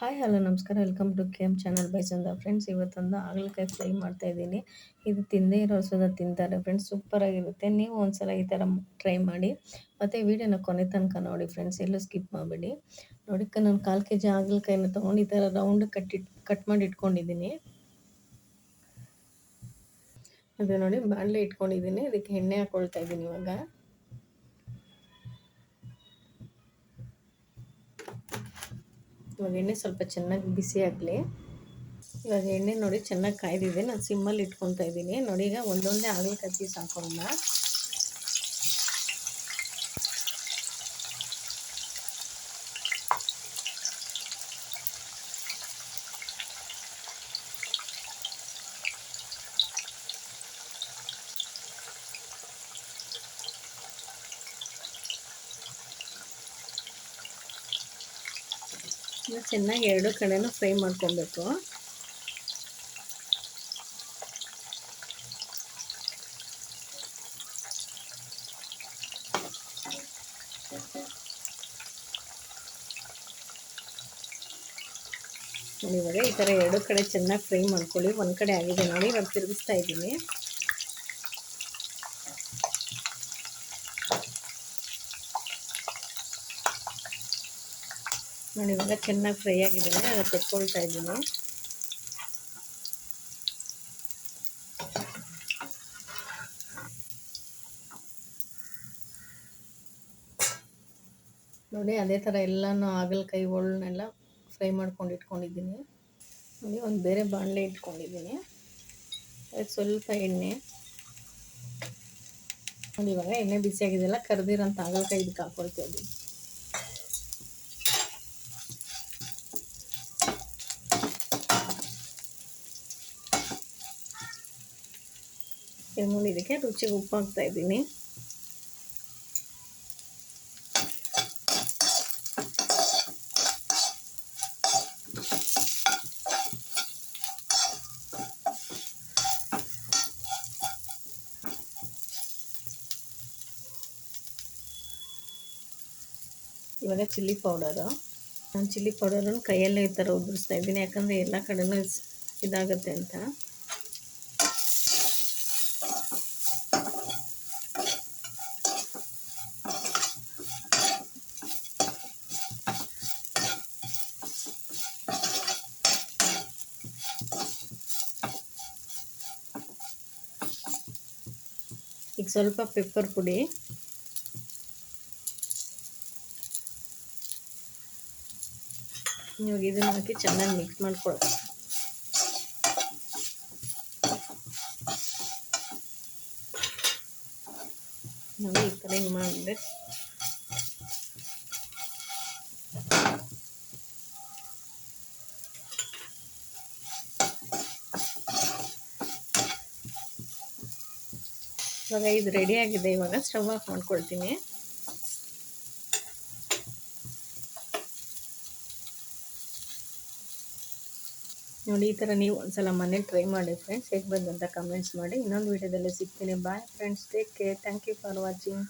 Hi hello ನಮಸ್ಕಾರ. Welcome to K M channel by Chanda friends ಇವತ್ತೊಂದು ಹಾಗಲಕಾಯಿ fry ಮಾಡ್ತಾ ಇದ್ದೀನಿ. ಇದು ತಿಂದೇ ಇರೋ ಸುದ ತಿಂತಾರೆ ಫ್ರೆಂಡ್ಸ್ ಸೂಪರಾಗಿರುತ್ತೆ ನೀವು ಒಂದ್ಸಲ ಈ ಥರ ಟ್ರೈ ಮಾಡಿ. ಮತ್ತು ವಿಡಿಯೋನ ಕೊನೆ ತನಕ ನೋಡಿ ಫ್ರೆಂಡ್ಸ್ ಎಲ್ಲೂ ಸ್ಕಿಪ್ ಮಾಡಬೇಡಿ. ನೋಡಿ ನಾನು ಕಾಲು ಕೆ ಜಿ ಹಾಗಲಕಾಯಿನ ತೊಗೊಂಡು ಈ ಥರ ರೌಂಡ್ ಕಟ್ಟಿಟ್ ಕಟ್ ಮಾಡಿ ಇಟ್ಕೊಂಡಿದ್ದೀನಿ. ಅದು ನೋಡಿ ಬಾಣಲೆ ಇಟ್ಕೊಂಡಿದ್ದೀನಿ. ಇದಕ್ಕೆ ಎಣ್ಣೆ ಹಾಕ್ಕೊಳ್ತಾ ಇದ್ದೀನಿ ಇವಾಗ. ಇವಾಗ ಎಣ್ಣೆ ಸ್ವಲ್ಪ ಚೆನ್ನಾಗಿ ಬಿಸಿ ಆಗಲಿ. ಇವಾಗ ಎಣ್ಣೆ ನೋಡಿ ಚೆನ್ನಾಗಿ ಕಾಯ್ದಿದೆ. ನಾನು ಸಿಮ್ಮಲ್ಲಿ ಇಟ್ಕೊತಾ ಇದ್ದೀನಿ. ನೋಡಿ ಈಗ ಒಂದೊಂದೇ ಹಾಗಲಕಾಯಿ ಪೀಸ್ ಹಾಕೋಣ ಚೆನ್ನಾಗಿ ಎರಡು ಕಡೆನೂ ಫ್ರೈ ಮಾಡ್ಕೊಬೇಕು. ಇವಾಗ ಈ ಥರ ಎರಡು ಕಡೆ ಚೆನ್ನಾಗಿ ಫ್ರೈ ಮಾಡ್ಕೊಳ್ಳಿ. ಒಂದು ಕಡೆ ಆಗಿದೆ ನೋಡಿ ಇವಾಗ ತಿರುಗಿಸ್ತಾ ಇದ್ದೀನಿ. ನೋಡಿ ಇವಾಗ ಚೆನ್ನಾಗಿ ಫ್ರೈ ಆಗಿದೆ ಅದು ತೆಕ್ಕೊಳ್ತಾ ಇದ್ದೀನಿ. ನೋಡಿ, ಅದೇ ಥರ ಎಲ್ಲನೂ ಹಾಗಲಕಾಯಿ ಒಳ್ಳನ್ನೆಲ್ಲ ಫ್ರೈ ಮಾಡ್ಕೊಂಡು ಇಟ್ಕೊಂಡಿದ್ದೀನಿ. ನೋಡಿ, ಒಂದು ಬೇರೆ ಬಾಣಲೆ ಇಟ್ಕೊಂಡಿದ್ದೀನಿ. ಅದಕ್ಕೆ ಸ್ವಲ್ಪ ಎಣ್ಣೆ. ನೋಡಿ, ಇವಾಗ ಎಣ್ಣೆ ಬಿಸಿಯಾಗಿದೆಲ್ಲ ಕರೆದಿರೋಂಥ ಹಾಗಲಕಾಯಿ ಇದಕ್ಕೆ ಇದ್ದೀನಿ. ಇನ್ನು ಇದಕ್ಕೆ ರುಚಿಗೆ ಉಪ್ಪು ಹಾಕ್ತಾ ಇದ್ದೀನಿ. ಇವಾಗ ಚಿಲ್ಲಿ ಪೌಡರು. ನಾನು ಚಿಲ್ಲಿ ಪೌಡರನ್ನು ಕೈಯಲ್ಲೇ ಈ ಥರ ಉದುರಿಸ್ತಾ ಇದ್ದೀನಿ, ಯಾಕಂದರೆ ಎಲ್ಲ ಕಡೆನೂ ಇದಾಗುತ್ತೆ ಅಂತ. ಈಗ ಸ್ವಲ್ಪ ಪೆಪ್ಪರ್ ಪುಡಿ. ಇವಾಗ ಇದನ್ನ ಹಾಕಿ ಚೆನ್ನಾಗಿ ಮಿಕ್ಸ್ ಮಾಡ್ಕೊಳ್ಳಿ ನಾವು ಈ ಕಡೆ ಹಿಂಗೆ ಮಾಡಿದ್ರೆ ಇವಾಗ ಇದು ರೆಡಿ ಆಗಿದೆ. ಇವಾಗ ಸ್ಟವ್ ಆಫ್ ಮಾಡ್ಕೊಳ್ತೀನಿ. ನೋಡಿ, ಈ ಥರ ನೀವು ಒಂದ್ಸಲ ಮನೇಲಿ ಟ್ರೈ ಮಾಡಿ ಫ್ರೆಂಡ್ಸ್ ಹೇಗೆ ಬಂದಂತ ಕಮೆಂಟ್ಸ್ ಮಾಡಿ. ಇನ್ನೊಂದು ವೀಡಿಯೋದಲ್ಲಿ ಸಿಗ್ತೀನಿ. Bye friends take care thank you for watching